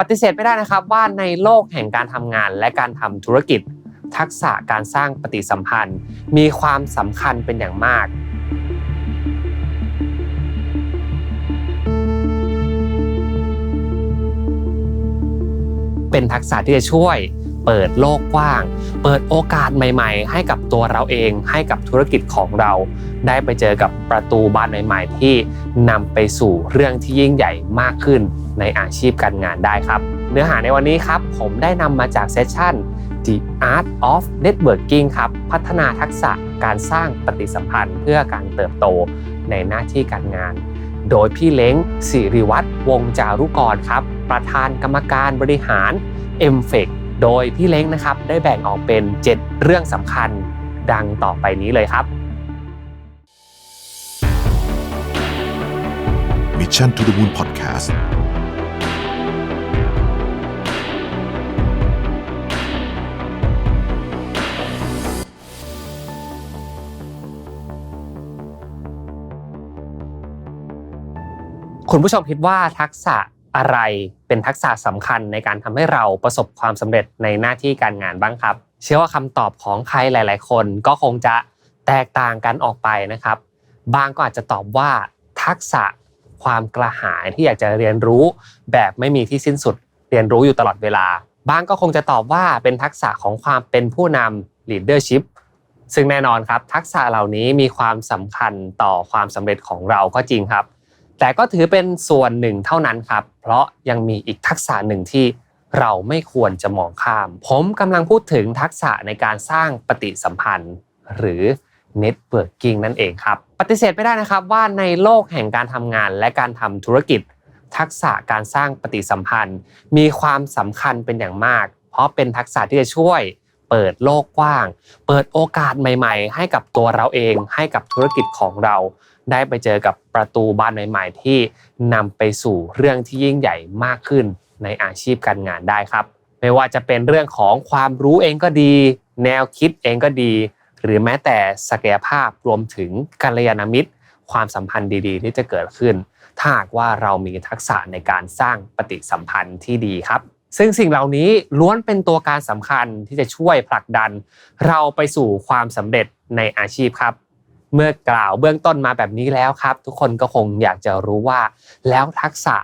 ปฏิเสธไม่ได้นะครับว่าในโลกแห่งการทำงานและการทำธุรกิจ ทักษะการสร้างปฏิสัมพันธ์ มีความสำคัญเป็นอย่างมาก เป็นทักษะที่จะช่วย เปิดโลกกว้าง เปิดโอกาสใหม่ ๆ ให้กับตัวเราเองให้กับธุรกิจของเรา ได้ไปเจอกับประตูบานใหม่ ๆ ที่นำไปสู่เรื่องที่ยิ่งใหญ่มากขึ้นในอาชีพการงานได้ครับ เนื้อหาในวันนี้ครับผมได้นำมาจากเซสชั่น The Art of Networking ครับพัฒนาทักษะการสร้างปฏิสัมพันธ์เพื่อการเติบโตในหน้าที่การงาน โดยพี่เล้งสิริวัตรวงจารุกรครับ ประธานกรรมการบริหาร m f e c โดยพี่เล้งนะครับได้แบ่งออกเป็น 7 เรื่องสำคัญดังต่อไปนี้เลยครับ Mission to the Moon Podcast คุณผู้ชมคิดว่าทักษะอะไร เป็นทักษะสำคัญในการทำให้เราประสบความสำเร็จในหน้าที่การงานบ้างครับ เชื่อว่าคำตอบของใครหลาย ๆ คนก็คงจะแตกต่างกันออกไปนะครับ บางก็อาจจะตอบว่าทักษะความกระหายที่อยากจะเรียนรู้แบบไม่มีที่สิ้นสุด เรียนรู้อยู่ตลอดเวลา บางก็คงจะตอบว่าเป็นทักษะของความเป็นผู้นำ leadership ซึ่งแน่นอนครับ ทักษะเหล่านี้มีความสำคัญต่อความสำเร็จของเราก็จริงครับ แต่ก็ถือเป็นส่วนหนึ่งเท่านั้นครับ เพราะยังมีอีกทักษะหนึ่งที่เราไม่ควรจะมองข้าม ผมกำลังพูดถึงทักษะในการสร้างปฏิสัมพันธ์ หรือ Networking นั่นเองครับ ปฏิเสธไม่ได้นะครับว่าในโลกแห่งการทำงานและการทำธุรกิจ ทักษะการสร้างปฏิสัมพันธ์ มีความสำคัญเป็นอย่างมาก เพราะเป็นทักษะที่จะช่วยเปิดโลกกว้าง เปิดโอกาสใหม่ ๆ ให้กับตัวเราเอง ให้กับธุรกิจของเรา ได้ไปเจอกับประตูบานใหม่ ๆ ที่นำไปสู่เรื่องที่ยิ่งใหญ่มากขึ้นในอาชีพการงานได้ครับ ไม่ว่าจะเป็นเรื่องของความรู้เองก็ดี แนวคิดเองก็ดี หรือแม้แต่ศักยภาพรวมถึงกัลยาณมิตร ความสัมพันธ์ดีๆ ที่จะเกิดขึ้น ถ้าหากว่าเรามีทักษะในการสร้างปฏิสัมพันธ์ที่ดีครับซึ่งสิ่งเหล่านี้ล้วนเป็นตัวการสำคัญที่จะช่วยผลักดัน เราไปสู่ความสำเร็จในอาชีพครับ เมื่อกล่าวเบื้องต้นมาแบบนี้แล้วครับ ทุกคนก็คงอยากจะรู้ว่า แล้วทักษะ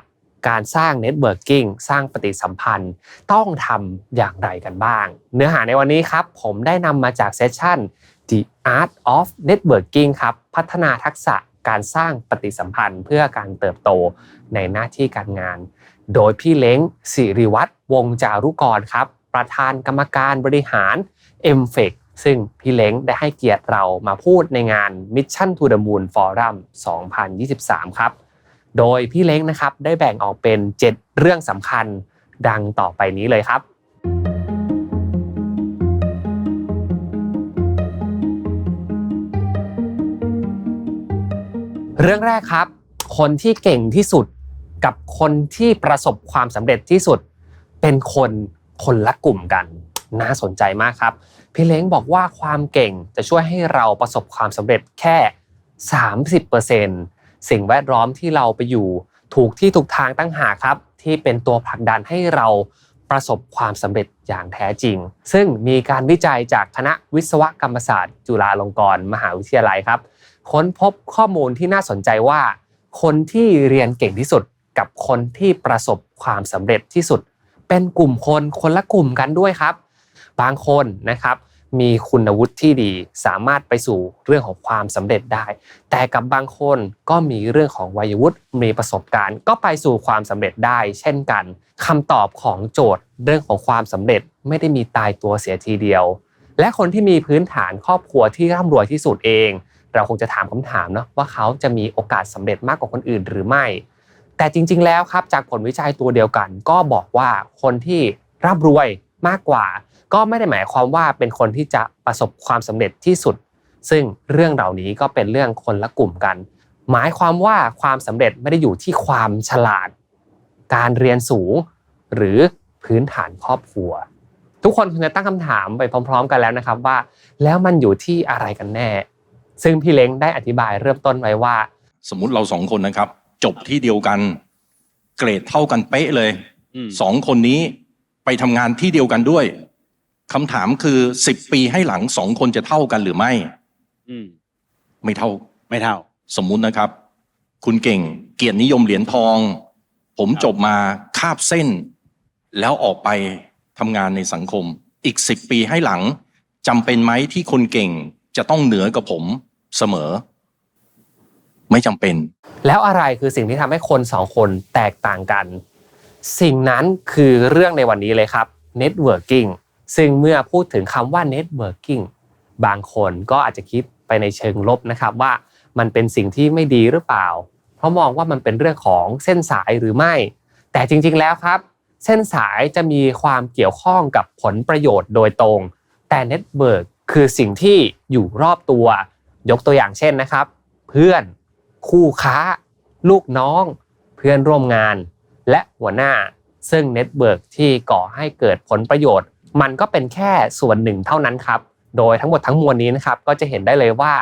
การสร้างเน็ตเวิร์กิ่งสร้างปฏิสัมพันธ์ ต้องทำอย่างไรกันบ้าง เนื้อหาในวันนี้ครับ ผมได้นำมาจากเซสชั่น The Art of Networking ครับ พัฒนาทักษะการสร้างปฏิสัมพันธ์ เพื่อการเติบโตในหน้าที่การงาน โดยพี่เล้งสิริวัตรวงจารุกรครับ ประธานกรรมการบริหาร m f e c ซึ่งพี่เล้งได้ให้เกียรติเรามาพูดในงาน Mission to the Moon Forum 2023 ครับ โดยพี่เล้งนะครับได้แบ่งออกเป็น 7 เรื่องสำคัญดังต่อไปนี้เลยครับ เรื่องแรกครับ คนที่เก่งที่สุดกับคนที่ประสบความสำเร็จที่สุด เป็นคนคนละกลุ่มกัน น่าสนใจมากครับ พี่เล้งบอกว่าความเก่งจะช่วยให้เราประสบความสำเร็จแค่ 30%สิ่งแวดล้อมที่เราไปอยู่ ถูกที่ถูกทางตั้งหากครับ ที่เป็นตัวผลักดันให้เราประสบความสำเร็จอย่างแท้จริง ซึ่งมีการวิจัยจากคณะวิศวกรรมศาสตร์ จุฬาลงกรณ์มหาวิทยาลัยครับ ค้นพบข้อมูลที่น่าสนใจว่า คนที่เรียนเก่งที่สุดกับคนที่ประสบความสำเร็จที่สุด เป็นกลุ่มคนคนละกลุ่มกันด้วยครับ บางคนนะครับมีคุณวุฒิที่ดีสามารถไปสู่เรื่องของความสำเร็จได้ แต่กับบางคนก็มีเรื่องของวัยวุฒิมีประสบการณ์ ก็ไปสู่ความสำเร็จได้ เช่นกันคำตอบของโจทย์เรื่องของความสำเร็จไม่ได้มีตายตัวเสียทีเดียว และคนที่มีพื้นฐานครอบครัวที่ร่ำรวยที่สุดเอง เราคงจะถามคำถามเนาะว่าเขาจะมีโอกาสสำเร็จมากกว่าคนอื่นหรือไม่ แต่จริง ๆ แล้วครับจากผลวิจัยตัวเดียวกัน ก็บอกว่าคนที่ร่ำรวยมากกว่า ก็ไม่ได้หมายความว่าเป็นคนที่จะประสบความสำเร็จที่สุด ซึ่งเรื่องเหล่านี้ก็เป็นเรื่องคนละกลุ่มกัน หมายความว่าความสำเร็จไม่ได้อยู่ที่ความฉลาด การเรียนสูง หรือพื้นฐานครอบครัว ทุกคนคงจะตั้งคำถามไปพร้อม ๆ กันแล้วนะครับว่า แล้วมันอยู่ที่อะไรกันแน่ ซึ่งพี่เล้งได้อธิบายเริ่มต้นไว้ว่า สมมุติเราสองคนนะครับ จบที่เดียวกัน เกรดเท่ากันเป๊ะเลยอืมสองคนนี้ไปทำงานที่เดียวกันด้วย คำถามคือสิบปีให้หลังสองคนจะเท่ากันหรือไม่ อืม ไม่เท่า ไม่เท่า สมมุตินะครับ คุณเก่งเกียรตินิยมเหรียญทอง ผมครับจบมาคาบเส้น แล้วออกไปทำงานในสังคม อีกสิบปีให้หลังจำเป็นไหมที่คนเก่งจะต้องเหนือกับผมเสมอ ไม่จำเป็น แล้วอะไรคือสิ่งที่ทำให้คนสองคนแตกต่างกัน สิ่งนั้นคือเรื่องในวันนี้เลยครับ networking ซึ่งเมื่อพูดถึงคำว่า networking บางคนก็อาจจะคิดไปในเชิงลบนะครับว่ามันเป็นสิ่งที่ไม่ดีหรือเปล่า เพราะมองว่ามันเป็นเรื่องของเส้นสายหรือไม่ แต่จริงๆแล้วครับ เส้นสายจะมีความเกี่ยวข้องกับผลประโยชน์โดยตรง แต่เน็ตเวิร์กคือสิ่งที่อยู่รอบตัว ยกตัวอย่างเช่นนะครับ เพื่อนคู่ค้า ลูกน้อง เพื่อนร่วมงาน และหัวหน้า ซึ่งเน็ตเวิร์กที่ก่อให้เกิดผลประโยชน์ มันก็เป็นแค่ส่วนหนึ่งเท่านั้นครับ โดยทั้งหมดทั้งมวลนี้นะครับก็จะเห็นได้เลยว่า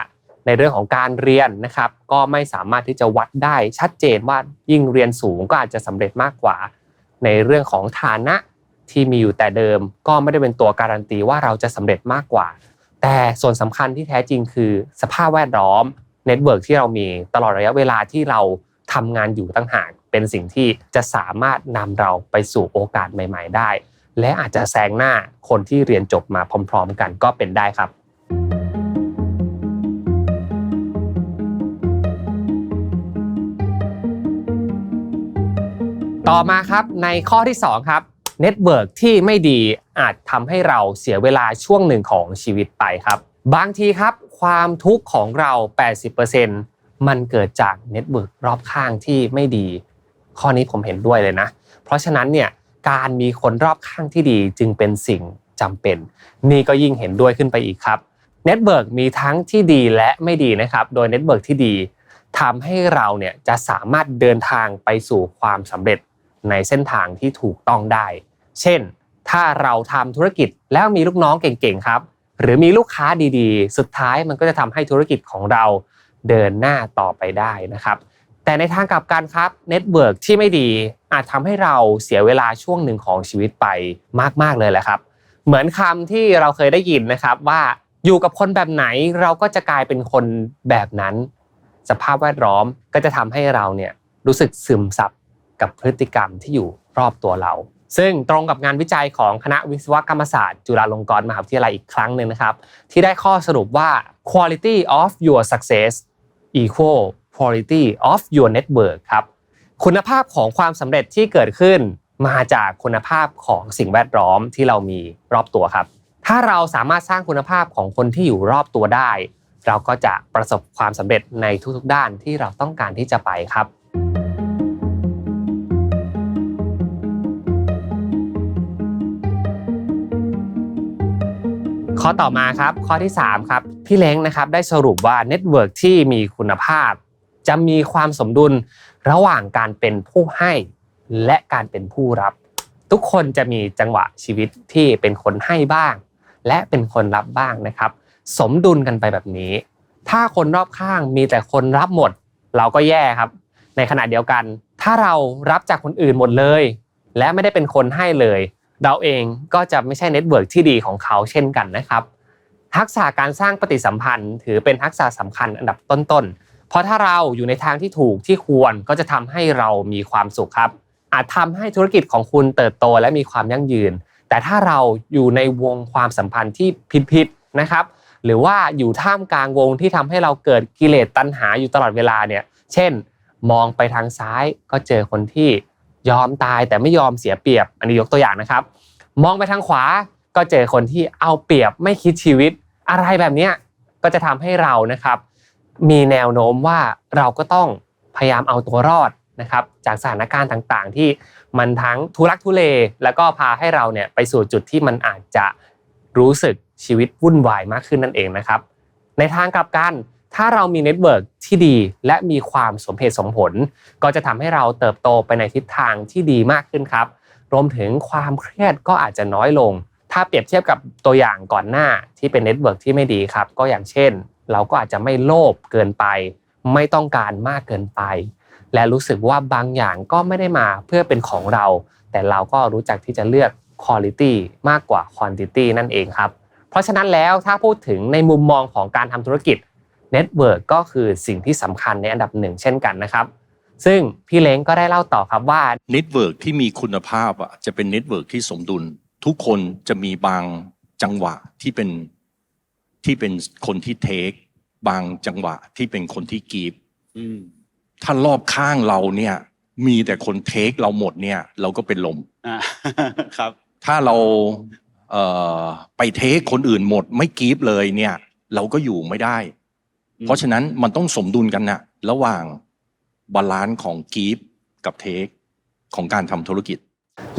ในเรื่องของการเรียนนะครับ ก็ไม่สามารถที่จะวัดได้ชัดเจนว่ายิ่งเรียนสูงก็อาจจะสำเร็จมากกว่า ในเรื่องของฐานะที่มีอยู่แต่เดิม ก็ไม่ได้เป็นตัวการันตีว่าเราจะสำเร็จมากกว่า แต่ส่วนสำคัญที่แท้จริงคือ สภาพแวดล้อมเน็ตเวิร์กที่เรามีตลอดระยะเวลาที่เราทำงานอยู่ตั้งหากเป็นสิ่งที่จะสามารถนำเราไปสู่โอกาสใหม่ ๆ ได้ และอาจจะแซงหน้าคนที่เรียนจบมาพร้อม ๆ กันก็เป็นได้ครับต่อมาครับในข้อที่ 2 ครับเน็ตเวิร์กที่ไม่ดีอาจทำให้เราเสียเวลาช่วงหนึ่งของชีวิตไปครับ บางทีครับ ความทุกข์ของเรา 80%มันเกิดจากเน็ตเวิร์กรอบข้างที่ไม่ดี ข้อนี้ผมเห็นด้วยเลยนะ เพราะฉะนั้นเนี่ย การมีคนรอบข้างที่ดีจึงเป็นสิ่งจำเป็น นี่ก็ยิ่งเห็นด้วยขึ้นไปอีกครับเน็ตเวิร์กมีทั้งที่ดีและไม่ดีนะครับ โดยเน็ตเวิร์กที่ดีทำให้เราเนี่ยจะสามารถเดินทางไปสู่ความสำเร็จในเส้นทางที่ถูกต้องได้ เช่น ถ้าเราทำธุรกิจแล้วมีลูกน้องเก่งๆครับ หรือมีลูกค้าดีๆ สุดท้ายมันก็จะทำให้ธุรกิจของเราเดินหน้าต่อไปได้นะครับ แต่ในทางกลับกันครับเน็ตเวิร์กที่ไม่ดี อาจทำให้เราเสียเวลาช่วงหนึ่งของชีวิตไปมากๆเลยแหละครับ เหมือนคำที่เราเคยได้ยินนะครับว่าอยู่กับคนแบบไหนเราก็จะกลายเป็นคนแบบนั้น สภาพแวดล้อมก็จะทำให้เราเนี่ยรู้สึกซึมซับกับพฤติกรรมที่อยู่รอบตัวเรา ซึ่งตรงกับงานวิจัยของคณะวิศวกรรมศาสตร์ จุฬาลงกรณ์มหาวิทยาลัยอีกครั้งหนึ่งนะครับ ที่ได้ข้อสรุปว่า quality of your success equal quality of your network ครับ คุณภาพของความสำเร็จที่เกิดขึ้น มาจากคุณภาพของสิ่งแวดล้อมที่เรามีรอบตัวครับ ถ้าเราสามารถสร้างคุณภาพของคนที่อยู่รอบตัวได้ เราก็จะประสบความสำเร็จในทุกๆด้านที่เราต้องการที่จะไปครับข้อต่อมาครับข้อที่3ครับพี่เล้งนะครับได้สรุปว่าเน็ตเวิร์กที่มีคุณภาพ จะมีความสมดุลระหว่างการเป็นผู้ให้และการเป็นผู้รับ ทุกคนจะมีจังหวะชีวิตที่เป็นคนให้บ้าง และเป็นคนรับบ้างนะครับ สมดุลกันไปแบบนี้ ถ้าคนรอบข้างมีแต่คนรับหมด เราก็แย่ครับ ในขณะเดียวกัน ถ้าเรารับจากคนอื่นหมดเลย และไม่ได้เป็นคนให้เลย เราเองก็จะไม่ใช่เน็ตเวิร์กที่ดีของเขาเช่นกันนะครับทักษะการสร้างปฏิสัมพันธ์ ถือเป็นทักษะสำคัญอันดับต้นๆ เพราะถ้าเราอยู่ในทางที่ถูกที่ควรก็จะทำให้เรามีความสุขครับ อาจทำให้ธุรกิจของคุณเติบโตและมีความยั่งยืน แต่ถ้าเราอยู่ในวงความสัมพันธ์ที่ผิดๆนะครับ หรือว่าอยู่ท่ามกลางวงที่ทำให้เราเกิดกิเลสตัณหาอยู่ตลอดเวลาเนี่ย เช่น มองไปทางซ้ายก็เจอคนที่ยอมตายแต่ไม่ยอมเสียเปรียบ อันนี้ยกตัวอย่างนะครับ มองไปทางขวาก็เจอคนที่เอาเปรียบไม่คิดชีวิต อะไรแบบนี้ก็จะทำให้เรานะครับ มีแนวโน้มว่าเราก็ต้องพยายามเอาตัวรอดนะครับจากสถานการณ์ต่างๆ ที่มันทั้งทุรักทุเล แล้วก็พาให้เราเนี่ยไปสู่จุดที่มันอาจจะรู้สึกชีวิตวุ่นวายมากขึ้นนั่นเองนะครับ ในทางกลับกันถ้าเรามีเน็ตเวิร์กที่ดีและมีความสมเหตุสมผล ก็จะทำให้เราเติบโตไปในทิศทางที่ดีมากขึ้นครับ รวมถึงความเครียดก็อาจจะน้อยลง ถ้าเปรียบเทียบกับตัวอย่างก่อนหน้าที่เป็นเน็ตเวิร์กที่ไม่ดีครับ ก็อย่างเช่น เราก็อาจจะไม่โลภเกินไป ไม่ต้องการมากเกินไป และรู้สึกว่าบางอย่างก็ไม่ได้มาเพื่อเป็นของเรา แต่เราก็รู้จักที่จะเลือก quality มากกว่า quantity นั่นเองครับ เพราะฉะนั้นแล้วถ้าพูดถึงในมุมมองของการทำธุรกิจ Network ก็คือสิ่งที่สำคัญในอันดับหนึ่งเช่นกันนะครับซึ่งพี่เล้งก็ได้เล่าต่อครับว่าเน็ตเวิร์กที่มีคุณภาพอะจะเป็นเน็ตเวิร์กที่สมดุล ทุกคนจะมีบางจังหวะที่เป็น ที่เป็นคนที่เทค บางจังหวะที่เป็นคนที่กีบอืมถ้ารอบข้างเราเนี่ย มีแต่คนเทคเราหมดเนี่ย เราก็เป็นลมอ่าครับ ถ้าเราเอ่อไปเทคคนอื่นหมด ไม่กีบเลยเนี่ย เราก็อยู่ไม่ได้อืมเพราะฉะนั้นมันต้องสมดุลกันนะระหว่างบาลานซ์ของกีฟกับเทคของการทำธุรกิจ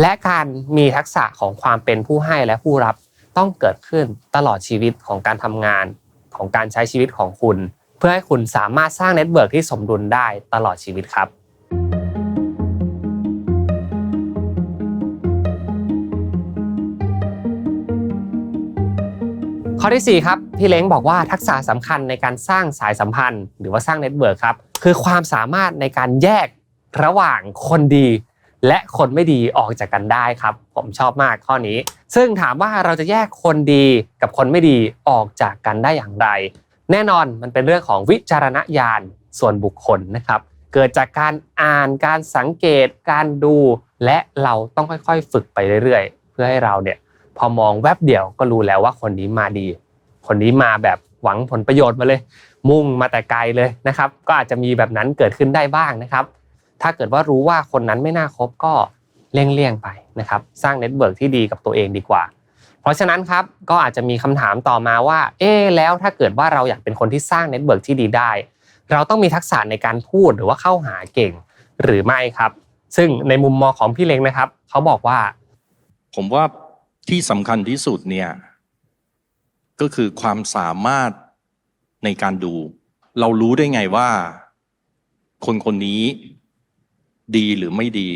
และการมีทักษะของความเป็นผู้ให้และผู้รับ ต้องเกิดขึ้นตลอดชีวิตของการทำงานของการใช้ชีวิตของคุณ เพื่อให้คุณสามารถสร้างเน็ตเวิร์กที่สมดุลได้ตลอดชีวิตครับข้อที่4ครับพี่เล้งบอกว่าทักษะสำคัญในการสร้างสายสัมพันธ์ หรือว่าสร้างเน็ตเวิร์กครับคือความสามารถในการแยกระหว่างคนดี และคนไม่ดีออกจากกันได้ครับ ผมชอบมากข้อนี้ ซึ่งถามว่าเราจะแยกคนดีกับคนไม่ดีออกจากกันได้อย่างไร แน่นอนมันเป็นเรื่องของวิจารณญาณส่วนบุคคลนะครับ เกิดจากการอ่านการสังเกตการดู และเราต้องค่อยๆ ฝึกไปเรื่อยๆ เพื่อให้เราเนี่ยพอมองแวบเดียวก็รู้แล้วว่าคนนี้มาดี คนนี้มาแบบหวังผลประโยชน์มาเลย มุ่งมาแต่ไกลเลยนะครับ ก็อาจจะมีแบบนั้นเกิดขึ้นได้บ้างนะครับ ถ้าเกิดว่ารู้ว่าคนนั้นไม่น่าคบก็เลี่ยงๆไปนะครับ สร้างเน็ตเวิร์กที่ดีกับตัวเองดีกว่า เพราะฉะนั้นครับก็อาจจะมีคำถามต่อมาว่า เอ๊แล้วถ้าเกิดว่าเราอยากเป็นคนที่สร้างเน็ตเวิร์กที่ดีได้ เราต้องมีทักษะในการพูดหรือว่าเข้าหาเก่งหรือไม่ครับ ซึ่งในมุมมองของพี่เล้งนะครับ เขาบอกว่า ผมว่าที่สำคัญที่สุดเนี่ยก็คือความสามารถในการดู เรารู้ได้ไงว่า คนคนนี้ ดีหรือไม่ดี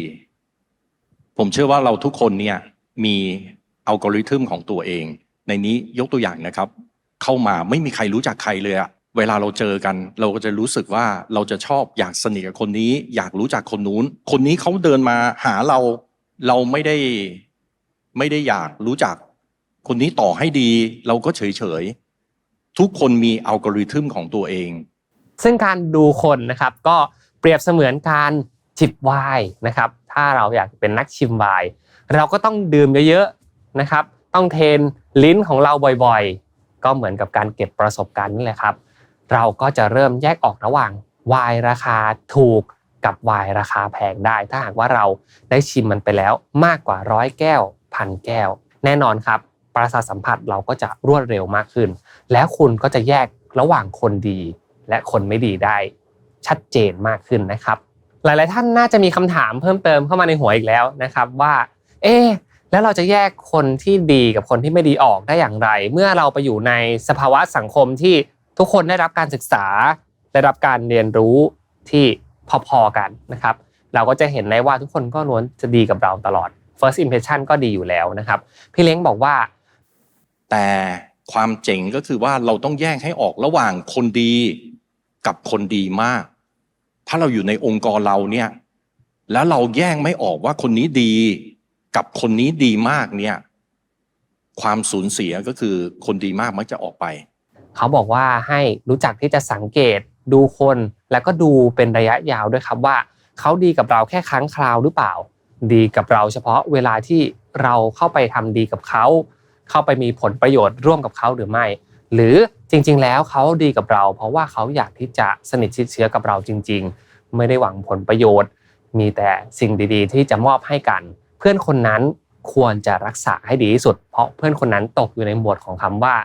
ผมเชื่อว่าเราทุกคนเนี่ยมีอัลกอริทึมของตัวเอง ในนี้ยกตัวอย่างนะครับ เข้ามาไม่มีใครรู้จักใครเลยอะเวลาเราเจอกัน เราก็จะรู้สึกว่าเราจะชอบอยากสนิทกับคนนี้ อยากรู้จักคนนู้น คนนี้เขาเดินมาหาเราเราไม่ได้ไม่ได้อยากรู้จัก คนนี้ต่อให้ดี เราก็เฉยเฉยทุกคนมีอัลกอริทึมของตัวเอง ซึ่งการดูคนนะครับก็เปรียบเสมือนการ จิบไวน์นะครับ ถ้าเราอยากเป็นนักชิมไวน์เราก็ต้องดื่มเยอะๆนะครับ ต้องเทนลิ้นของเราบ่อยๆ ก็เหมือนกับการเก็บประสบการณ์นี่แหละครับ เราก็จะเริ่มแยกออกระหว่างไวน์ราคาถูกกับไวน์ราคาแพงได้ ถ้าหากว่าเราได้ชิมมันไปแล้วมากกว่าร้อยแก้วพันแก้ว แน่นอนครับ ประสาทสัมผัสเราก็จะรวดเร็วมากขึ้น แล้วคุณก็จะแยกระหว่างคนดีและคนไม่ดีได้ชัดเจนมากขึ้นนะครับ หลาย ๆ ท่านน่าจะมีคำถามเพิ่มเติมเข้ามาในหัวอีกแล้วนะครับว่า เอ๊แล้วเราจะแยกคนที่ดีกับคนที่ไม่ดีออกได้อย่างไร เมื่อเราไปอยู่ในสภาวะสังคมที่ทุกคนได้รับการศึกษา ได้รับการเรียนรู้ที่พอๆกันนะครับ เราก็จะเห็นได้ว่าทุกคนก็ล้วนจะดีกับเราตลอด first impression ก็ดีอยู่แล้วนะครับ พี่เล้งบอกว่า แต่ความเจ๋งก็คือว่าเราต้องแยกให้ออกระหว่างคนดีกับคนดีมาก ถ้าเราอยู่ในองค์กรเราเนี่ย แล้วเราแยกไม่ออกว่าคนนี้ดีกับคนนี้ดีมากเนี่ย ความสูญเสียก็คือคนดีมากมักจะออกไป เขาบอกว่าให้รู้จักที่จะสังเกตดูคนแล้วก็ดูเป็นระยะยาวด้วยครับว่า เขาดีกับเราแค่ครั้งคราวหรือเปล่า ดีกับเราเฉพาะเวลาที่เราเข้าไปทำดีกับเขา เข้าไปมีผลประโยชน์ร่วมกับเขาหรือไม่ หรือจริง ๆ แล้วเขาดีกับเรา เพราะว่าเขาอยากที่จะสนิทชิดเชื้อกับเราจริง ๆ ไม่ได้หวังผลประโยชน์ มีแต่สิ่งดีๆ ที่จะมอบให้กัน เพื่อนคนนั้นควรจะรักษาให้ดีที่สุด เพราะเพื่อนคนนั้นตกอยู่ในหมวดของคำว่า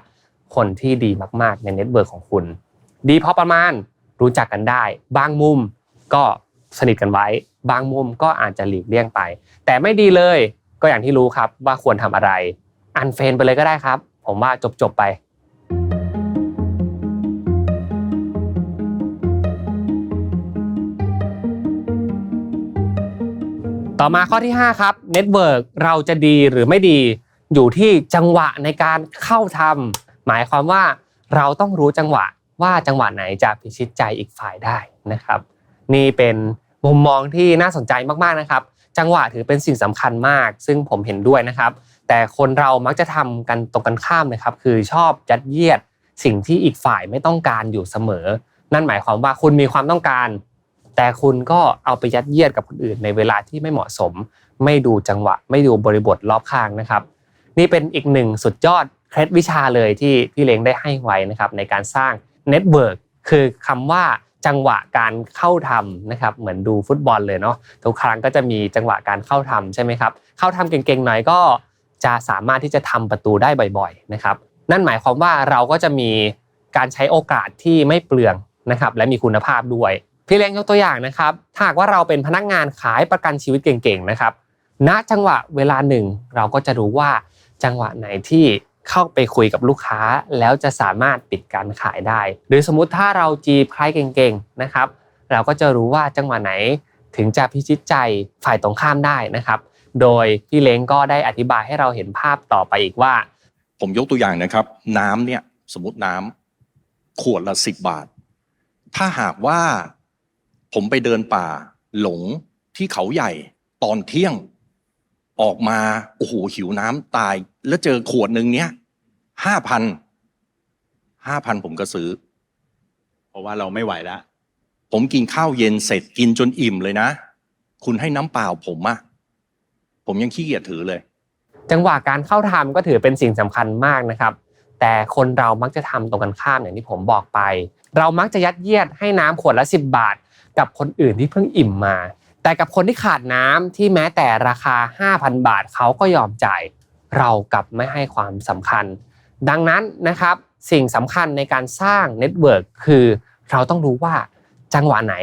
คนที่ดีมากๆในเน็ตเวิร์กของคุณ ดีพอประมาณรู้จักกันได้ บางมุมก็สนิทกันไว้ บางมุมก็อาจจะหลีกเลี่ยงไป แต่ไม่ดีเลยก็อย่างที่รู้ครับว่าควรทำอะไร อันเฟนไปเลยก็ได้ครับ ผมว่าจบๆไป ต่อมาข้อที่ 5 ครับเน็ตเวิร์กเราจะดีหรือไม่ดี อยู่ที่จังหวะในการเข้าทำหมายความว่าเราต้องรู้จังหวะว่าจังหวะไหนจะพิชิตใจอีกฝ่ายได้นะครับ นี่เป็นมุมมองที่น่าสนใจมากๆนะครับ จังหวะถือเป็นสิ่งสำคัญมาก ซึ่งผมเห็นด้วยนะครับ แต่คนเรามักจะทำกันตรงกันข้ามนะครับ คือชอบยัดเยียดสิ่งที่อีกฝ่ายไม่ต้องการอยู่เสมอ นั่นหมายความว่าคุณมีความต้องการ แต่คุณก็เอาไปยัดเยียดกับคนอื่นในเวลาที่ไม่เหมาะสม ไม่ดูจังหวะ ไม่ดูบริบทรอบข้างนะครับ นี่เป็นอีกหนึ่งสุดยอดเคล็ดวิชาเลยที่พี่เล้งได้ให้ไว้นะครับในการสร้างเน็ตเวิร์กคือคำว่าจังหวะการเข้าทำนะครับเหมือนดูฟุตบอลเลยเนาะทุกครั้งก็จะมีจังหวะการเข้าทำใช่ไหมครับเข้าทำเก่งๆหน่อยก็จะสามารถที่จะทำประตูได้บ่อยๆนะครับนั่นหมายความว่าเราก็จะมีการใช้โอกาสที่ไม่เปลืองนะครับและมีคุณภาพด้วย พี่เล้งยกตัวอย่างนะครับ ถ้าหากว่าเราเป็นพนักงานขายประกันชีวิตเก่งๆนะครับ ณจังหวะเวลาหนึ่ง เราก็จะรู้ว่าจังหวะไหนที่เข้าไปคุยกับลูกค้า แล้วจะสามารถปิดการขายได้ หรือสมมุติถ้าเราจีบใครเก่งๆนะครับ เราก็จะรู้ว่าจังหวะไหนถึงจะพิชิตใจฝ่ายตรงข้ามได้นะครับ โดยพี่เล้งก็ได้อธิบายให้เราเห็นภาพต่อไปอีกว่า ผมยกตัวอย่างนะครับ น้ำเนี่ยสมมติน้ำขวดละสิบบาท ถ้าหากว่า ผมไปเดินป่าหลงที่เขาใหญ่ตอนเที่ยง ออกมาโอ้โหหิวน้ำตาย แล้วเจอขวดหนึ่งเนี้ยห้าพันห้าพันผมก็ซื้อ เพราะว่าเราไม่ไหวแล้วผมกินข้าวเย็นเสร็จกินจนอิ่มเลยนะ คุณให้น้ำเปล่าผมอะผมยังขี้เกียจถือเลย จังหวะการเข้าทำก็ถือเป็นสิ่งสำคัญมากนะครับ แต่คนเรามักจะทำตรงกันข้ามอย่างที่ผมบอกไป เรามักจะยัดเยียดให้น้ำขวดละ 10 บาท กับคนอื่นที่เพิ่งอิ่มมา แต่กับคนที่ขาดน้ำที่แม้แต่ราคา 5,000 บาทเขาก็ยอมจ่ายเรากลับไม่ให้ความสำคัญ ดังนั้นนะครับสิ่งสำคัญในการสร้างเน็ตเวิร์กคือเราต้องรู้ว่าจังหวะไหน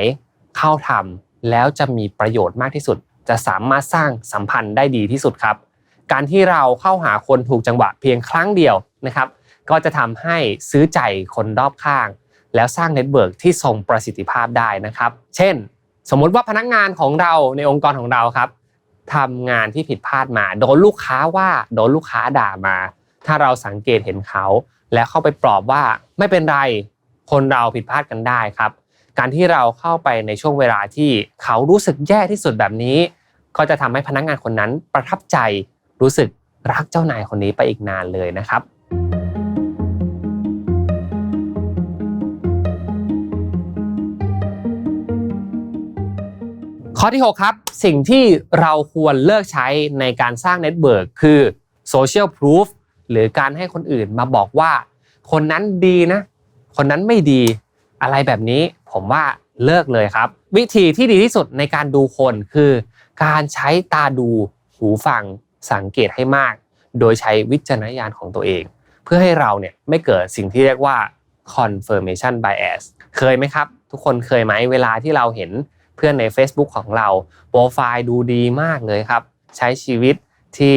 เข้าทำแล้วจะมีประโยชน์มากที่สุด จะสามารถสร้างสัมพันธ์ได้ดีที่สุดครับ การที่เราเข้าหาคนถูกจังหวะเพียงครั้งเดียวนะครับ ก็จะทำให้ซื้อใจคนรอบข้าง แล้วสร้างเน็ตเวิร์กที่ทรงประสิทธิภาพได้นะครับ เช่น สมมุติว่าพนักงานของเราในองค์กรของเราครับทำงานที่ผิดพลาดมา โดนลูกค้าว่าโดนลูกค้าด่ามา ถ้าเราสังเกตเห็นเขา แล้วเข้าไปปลอบว่าไม่เป็นไรคนเราผิดพลาดกันได้ครับ การที่เราเข้าไปในช่วงเวลาที่เขารู้สึกแย่ที่สุดแบบนี้ ก็จะทำให้พนักงานคนนั้นประทับใจรู้สึกรักเจ้านายคนนี้ไปอีกนานเลยนะครับ ข้อที่ 6 ครับ สิ่งที่เราควรเลิกใช้ในการสร้างเน็ตเวิร์กคือ Social Proof หรือการให้คนอื่นมาบอกว่า คนนั้นดีนะ คนนั้นไม่ดีอะไรแบบนี้ ผมว่าเลิกเลยครับ วิธีที่ดีที่สุดในการดูคนคือ การใช้ตาดูหูฟังสังเกตให้มาก โดยใช้วิจารณญาณของตัวเอง เพื่อให้เราเนี่ยไม่เกิดสิ่งที่เรียกว่า confirmation bias เคยไหมครับ ทุกคนเคยไหมเวลาที่เราเห็น พื่อนใน Facebook ของเรา โปรไฟล์ดูดีมากเลยครับ ใช้ชีวิตที่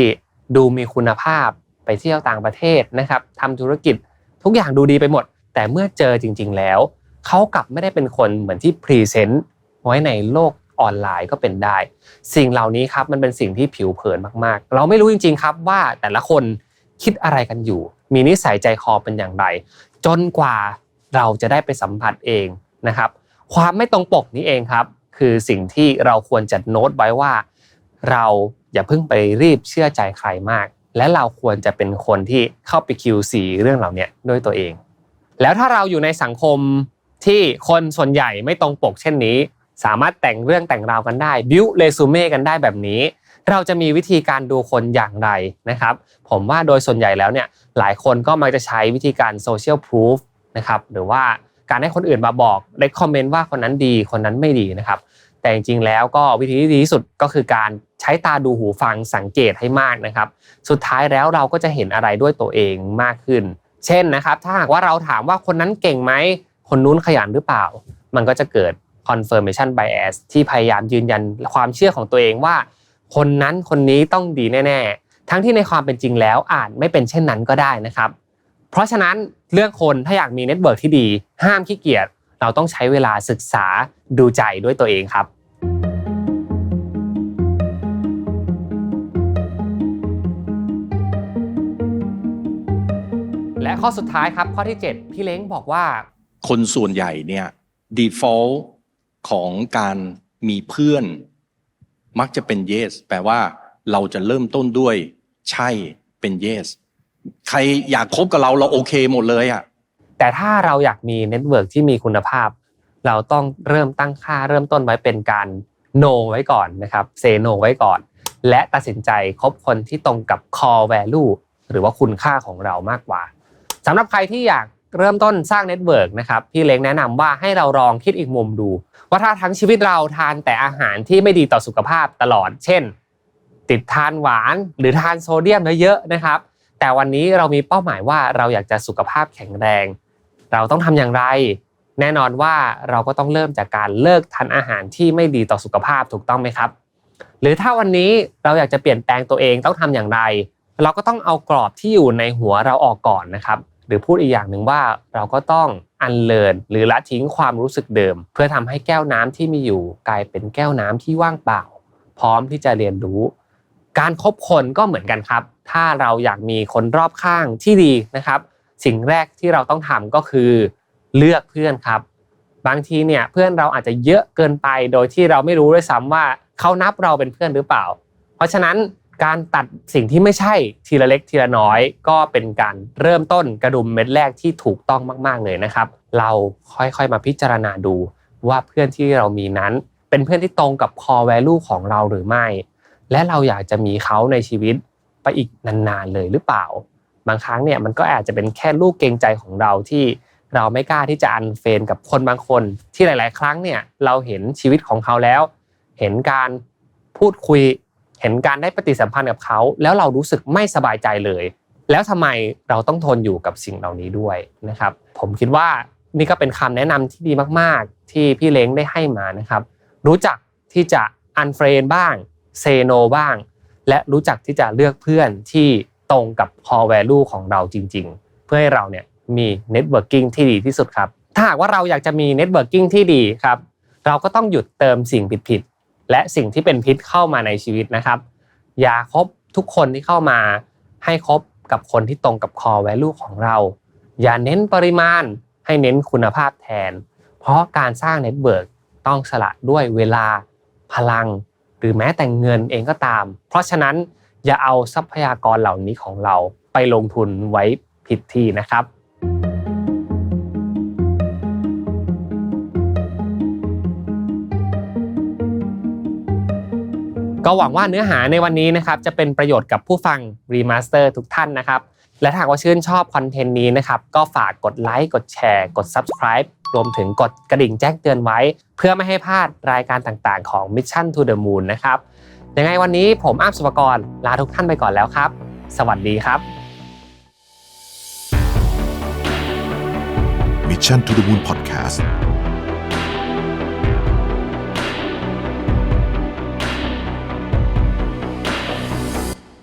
ดูมีคุณภาพไปเที่ยวต่างประเทศนะครับทำธุรกิจทุกอย่างดูดีไปหมด แต่เมื่อเจอจริง ๆ แล้ว เขากลับไม่ได้เป็นคนเหมือนที่พรีเซนต์ไว้ในโลกออนไลน์ก็เป็นได้ สิ่งเหล่านี้ครับมันเป็นสิ่งที่ผิวเผินมากๆ เราไม่รู้จริง ๆ ครับว่าแต่ละคนคิดอะไรกันอยู่ มีนิสัยใจคอเป็นอย่างไร จนกว่าเราจะได้ไปสัมผัสเองนะครับ ความไม่ตรงปกนี้เองครับ คือสิ่งที่เราควรจะโน้ตไว้ว่า เราอย่าเพิ่งไปรีบเชื่อใจใครมาก และเราควรจะเป็นคนที่เข้าไป QC เรื่องเหล่านี้ด้วยตัวเอง แล้วถ้าเราอยู่ในสังคมที่คนส่วนใหญ่ไม่ตรงปกเช่นนี้ สามารถแต่งเรื่องแต่งราวกันได้บิวเรซูเม่กันได้แบบนี้ เราจะมีวิธีการดูคนอย่างไรนะครับ ผมว่าโดยส่วนใหญ่แล้วเนี่ยหลายคนก็มักจะใช้วิธีการโซเชียลพ o ูฟนะครับหรือว่า การให้คนอื่นมาบอกเ e คคอมเมนต์ว่าคนนั้นดีคนนั้นไม่ดีนะครับ แต่จริงๆแล้วก็วิธีที่ดีที่สุดก็คือการใช้ตาดูหูฟังสังเกตให้มากนะครับ สุดท้ายแล้วเราก็จะเห็นอะไรด้วยตัวเองมากขึ้น เช่นนะครับ ถ้าหากว่าเราถามว่าคนนั้นเก่งไหมคนนู้นขยันหรือเปล่า มันก็จะเกิด confirmation bias ที่พยายามยืนยันความเชื่อของตัวเองว่า คนนั้นคนนี้ต้องดีแน่ ๆ ทั้งที่ในความเป็นจริงแล้วอาจไม่เป็นเช่นนั้นก็ได้นะครับ เพราะฉะนั้นเรื่องคนถ้าอยากมีเน็ตเวิร์กที่ดี ห้ามขี้เกียจเราต้องใช้เวลาศึกษาดูใจด้วยตัวเองครับและข้อสุดท้ายครับข้อที่ 7 พี่เล้งบอกว่า คนส่วนใหญ่เนี่ย default ของการมีเพื่อน มักจะเป็น yes แปลว่าเราจะเริ่มต้นด้วย ใช่เป็น yes ใครอยากคบกับเราเราโอเคหมดเลยอะแต่ถ้าเราอยากมีเน็ตเวิร์กที่มีคุณภาพ เราต้องเริ่มตั้งค่าเริ่มต้นไว้เป็นการ no ไว้ก่อนนะครับเซ no ไว้ก่อน และตัดสินใจคบคนที่ตรงกับ core value หรือว่าคุณค่าของเรามากกว่าสำหรับใครที่อยากเริ่มต้นสร้างเน็ตเวิร์กนะครับพี่เล้งแนะนำว่าให้เราลองคิดอีกมุมดู ว่าถ้าทั้งชีวิตเราทานแต่อาหารที่ไม่ดีต่อสุขภาพตลอด เช่น ติดทานหวานหรือทานโซเดียมเยอะๆนะครับ แต่วันนี้เรามีเป้าหมายว่าเราอยากจะสุขภาพแข็งแรง เราต้องทำอย่างไร แน่นอนว่าเราก็ต้องเริ่มจากการเลิกทานอาหารที่ไม่ดีต่อสุขภาพถูกต้องไหมครับ หรือถ้าวันนี้เราอยากจะเปลี่ยนแปลงตัวเองต้องทำอย่างไร เราก็ต้องเอากรอบที่อยู่ในหัวเราออกก่อนนะครับ หรือพูดอีกอย่างหนึ่งว่าเราก็ต้องอันเลินหรือละทิ้งความรู้สึกเดิม เพื่อทำให้แก้วน้ำที่มีอยู่ กลายเป็นแก้วน้ำที่ว่างเปล่า พร้อมที่จะเรียนรู้ การคบคนก็เหมือนกันครับ ถ้าเราอยากมีคนรอบข้างที่ดีนะครับ สิ่งแรกที่เราต้องทำก็คือเลือกเพื่อนครับ บางทีเนี่ยเพื่อนเราอาจจะเยอะเกินไปโดยที่เราไม่รู้ด้วยซ้ำว่าเขานับเราเป็นเพื่อนหรือเปล่า เพราะฉะนั้นการตัดสิ่งที่ไม่ใช่ทีละเล็กทีละน้อย ก็เป็นการเริ่มต้นกระดุมเม็ดแรกที่ถูกต้องมาก ๆ เลยนะครับ เราค่อยๆมาพิจารณาดูว่าเพื่อนที่เรามีนั้น เป็นเพื่อนที่ตรงกับ core value ของเราหรือไม่ และเราอยากจะมีเขาในชีวิต ไปอีกนานๆเลยหรือเปล่า บางครั้งเนี่ยมันก็อาจจะเป็นแค่ลูกเกรงใจของเราที่เราไม่กล้าที่จะอันเฟรนกับคนบางคน ที่หลาย ๆ ครั้งเนี่ยเราเห็นชีวิตของเขาแล้ว เห็นการพูดคุย เห็นการได้ปฏิสัมพันธ์กับเขา แล้วเรารู้สึกไม่สบายใจเลย แล้วทำไมเราต้องทนอยู่กับสิ่งเหล่านี้ด้วยนะครับ ผมคิดว่านี่ก็เป็นคำแนะนำที่ดีมาก ๆ ที่พี่เล้งได้ให้มานะครับ รู้จักที่จะอันเฟรนบ้างเซโนบ้าง และรู้จักที่จะเลือกเพื่อนที่ตรงกับ core value ของเราจริง ๆ เพื่อให้เราเนี่ยมี networking ที่ดีที่สุดครับ ถ้าหากว่าเราอยากจะมี networking ที่ดีครับ เราก็ต้องหยุดเติมสิ่งผิดๆและสิ่งที่เป็นพิษเข้ามาในชีวิตนะครับ อย่าคบทุกคนที่เข้ามาให้คบกับคนที่ตรงกับ core value ของเรา อย่าเน้นปริมาณให้เน้นคุณภาพแทน เพราะการสร้างเน็ตเวิร์กต้องสละด้วยเวลาพลัง รือแม้แต่เงินเองก็ตาม เพราะฉะนั้นอย่าเอาทรัพยากรเหล่านี้ของเราไปลงทุนไว้ผิดที่นะครับก็หวังว่าเนื้อหาในวันนี้นะครับจะเป็นประโยชน์กับผู้ฟังรีมาสเตอร์ทุกท่านนะครับ และถ้าหากว่าชื่นชอบคอนเทนต์นี้นะครับ ก็ฝากกดไลค์กดแชร์กด Subscribe รวมถึงกดกระดิ่งแจ้งเตือนไว้ เพื่อไม่ให้พลาดรายการต่างๆ ของ Mission to the Moon นะครับยังไงวันนี้ผมอ้ามสุภกรลาทุกท่านไปก่อนแล้วครับ สวัสดีครับ Mission to the Moon Podcast